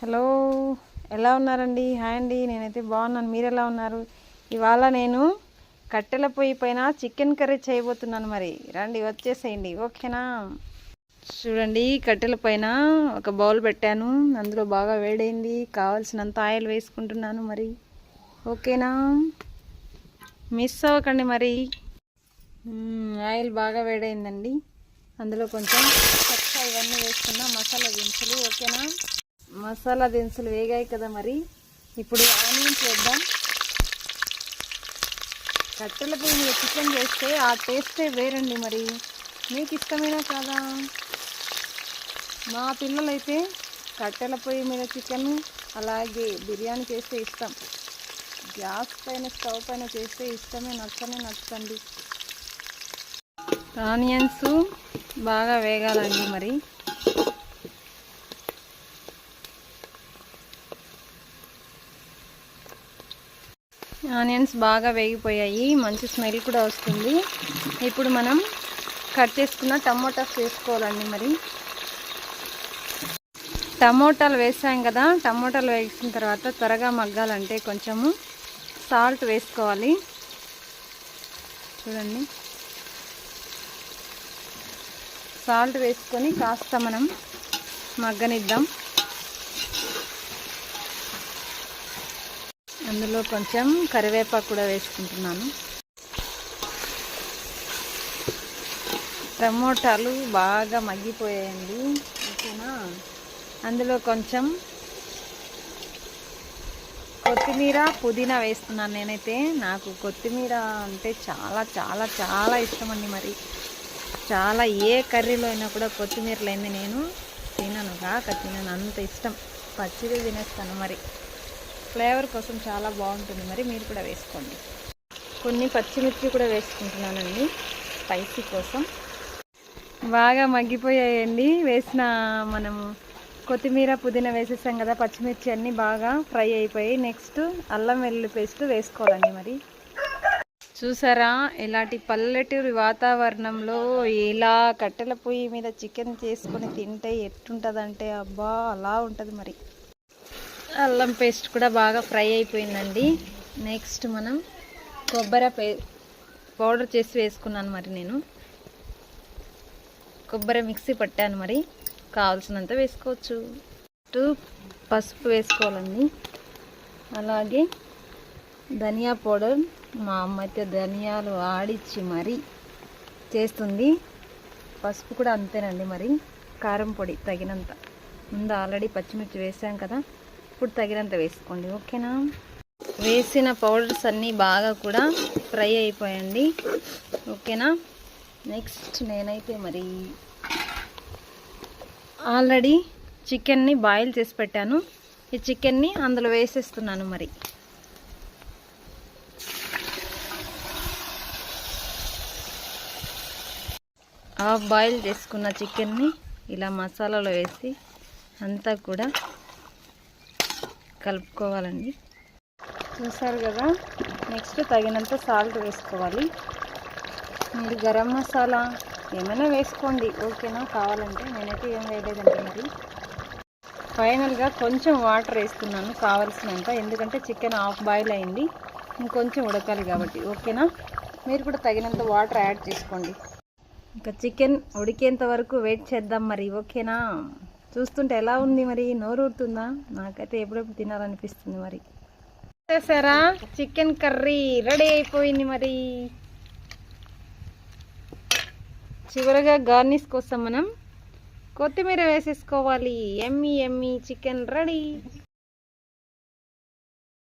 Hello ఎలా ఉన్నారండి? Hi అండి నేనైతే బాగున్నాను. మీరు ఎలా ఉన్నారు? ఇవాళ నేను కట్టెల పొయ్యి పైన చికెన్ కర్రీ చేయబోతున్నాను మరి. రండి వచ్చేసేయండి. ఓకేనా? చూడండి కట్టెల పైన ఒక బౌల్ పెట్టాను. అందులో బాగా వేడైంది. కావాల్సినంత ఆయిల్ వేసుకుంటున్నాను మరి. ఓకేనా? మిస్ అవ్వకండి మరి. ఆయిల్ బాగా వేడైందండి. అందులో కొంచెం పచ్చ ఇవన్నీ వేసుకున్న మసాలా దినుసులు. ఓకేనా? మసాలా దినుసులు వేగాయి కదా మరి. ఇప్పుడు ఆనియన్స్ వేద్దాం కట్టెల పొయ్యి మీద చికెన్ చేస్తే ఆ టేస్టే వేరండి మరి. మీకు ఇష్టమేనా కాదా? మా పిల్లలైతే కట్టెల పొయ్యి మీద చికెన్ అలాగే బిర్యానీ చేస్తే ఇష్టం. గ్యాస్ పైన స్టవ్ పైన చేస్తే ఇష్టమే నచ్చనే నచ్చండి. ఆనియన్స్ బాగా వేగాలండి మరి. ఆనియన్స్ బాగా వేగిపోయాయి. మంచి స్మెల్ కూడా వస్తుంది. ఇప్పుడు మనం కట్ చేసుకున్న టమోటాస్ వేసుకోవాలండి మరి. టమోటాలు వేసాం కదా టమోటాలు వేసిన తర్వాత త్వరగా మగ్గాలంటే కొంచెము సాల్ట్ వేసుకోవాలి. చూడండి. సాల్ట్ వేసుకొని కాస్త మనం మగ్గనిద్దాం. అందులో కొంచెం కరివేపాకు కూడా వేసుకుంటున్నాను. టమోటాలు బాగా మగ్గిపోయాయండి. ఓకేనా? అందులో కొంచెం కొత్తిమీర పుదీనా వేస్తున్నాను నేనైతే. నాకు కొత్తిమీర అంటే చాలా చాలా చాలా ఇష్టం అండి మరి. చాలా ఏ కర్రీలో అయినా కూడా కొత్తిమీర లేని నేను తినను కాక తినను. అంత ఇష్టం. పచ్చిది తినేస్తాను మరి. ఫ్లేవర్ కోసం చాలా బాగుంటుంది. మరి మీరు కూడా వేసుకోండి. కొన్ని పచ్చిమిర్చి కూడా వేసుకుంటున్నానండి స్పైసీ కోసం. బాగా మగ్గిపోయాయండి. వేసిన మనము కొత్తిమీర పుదీనా వేసేసాం కదా పచ్చిమిర్చి అన్నీ బాగా ఫ్రై అయిపోయి నెక్స్ట్ అల్లం వెల్లుల్లి పేస్ట్ వేసుకోవాలండి మరి. చూసారా? ఇలాంటి పల్లెటూరి వాతావరణంలో ఇలా కట్టెల పొయ్యి మీద చికెన్ చేసుకొని తింటే ఎట్టుంటుందంటే అబ్బా అలా ఉంటుంది మరి. అల్లం పేస్ట్ కూడా బాగా ఫ్రై అయిపోయిందండి. నెక్స్ట్ మనం కొబ్బరి పే పౌడర్ చేసి వేసుకున్నాను మరి నేను. కొబ్బరి మిక్సీ పట్టాను మరి. కావాల్సినంత వేసుకోవచ్చు. టు పసుపు వేసుకోవాలండి. అలాగే ధనియా పౌడర్ మా అమ్మ అయితే ధనియాలు ఆడిచ్చి మరి చేస్తుంది. పసుపు కూడా అంతేనండి మరి. కారం పొడి తగినంత. ముందు ఆల్రెడీ పచ్చిమిర్చి వేసాం కదా. ఇప్పుడు తగినంత వేసుకోండి ఓకేనా? వేసిన పౌడర్స్ అన్నీ బాగా కూడా ఫ్రై అయిపోయండి ఓకేనా? నెక్స్ట్ నేనైతే మరి ఆల్రెడీ చికెన్ని బాయిల్ చేసి పెట్టాను. ఈ చికెన్ని అందులో వేసేస్తున్నాను మరి. ఆ బాయిల్ చేసుకున్న చికెన్ని ఇలా మసాలాలో వేసి అంతా కూడా కలుపుకోవాలండి. చూసారు కదా? నెక్స్ట్ తగినంత సాల్ట్ వేసుకోవాలి. మీరు గరం మసాలా ఏమైనా వేసుకోండి. ఓకేనా? కావాలంటే నేనైతే ఏం వేయలేదండి మరి. ఫైనల్గా కొంచెం వాటర్ వేస్తున్నాను కావాల్సినంత. ఎందుకంటే చికెన్ హాఫ్ బాయిల్ అయింది. ఇంకొంచెం ఉడకాలి కాబట్టి. ఓకేనా? మీరు కూడా తగినంత వాటర్ యాడ్ చేసుకోండి. ఇంకా చికెన్ ఉడికేంత వరకు వెయిట్ చేద్దాం మరి. ఓకేనా? చూస్తుంటే ఎలా ఉంది మరి? నోరు ఊరుతుందా? నాకైతే ఎప్పుడెప్పుడు తినాలనిపిస్తుంది మరి. చేసారా? చికెన్ కర్రీ రెడీ అయిపోయింది మరి. చివరగా గార్నిష్ కోసం మనం కొత్తిమీర వేసేసుకోవాలి. ఎమ్మి ఎమ్మి చికెన్ రెడీ.